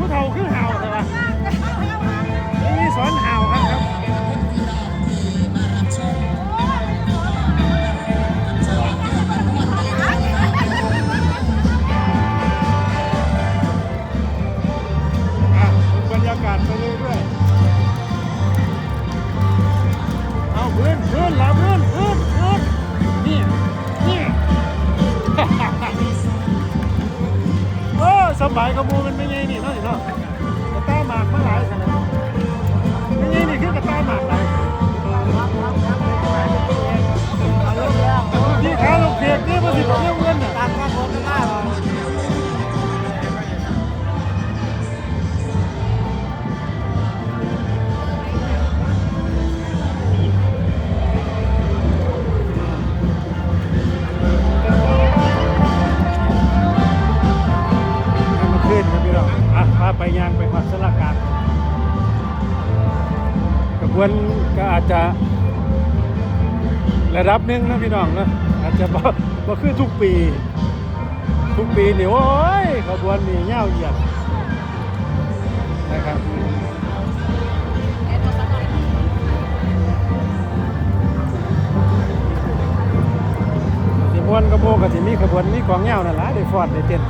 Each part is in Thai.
ผู้เฒ่าคือเห่าใช่ปะมีสอนเห่าครับครับอะบรรยากาศไปเรื่อยๆเอาเพื่อนเพื่อนลาเพื่อนเพื่อนเพื่อนนี่ บายกระมูมันไม่ไงนี่เนาะนี่เนาะแต้าหมากมาหลายข ไปยางไปหัดสลากการกระบวนก็อาจจะระดับหนึ่งนะพี่น้องนะอาจจะบ่บ่คือทุกปี ทุกปีนี่โอ้ยขบวนนี่เงาเหยียดนะครับสิมวนกระโมกับสิมีขบวนมีกองเงาวนั่นล่ะได้ฟอดได้เต้น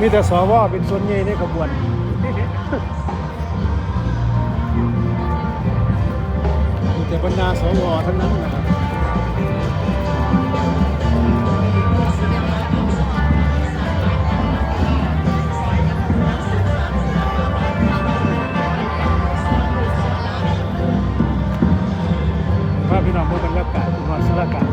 มีแต่สวเป็นส่วนใหญ่ในขบวน มีแต่บรรดาสวทั้งนั้นนะครับพาพี่น้องมาบรรยากาศอุบลสารกาศ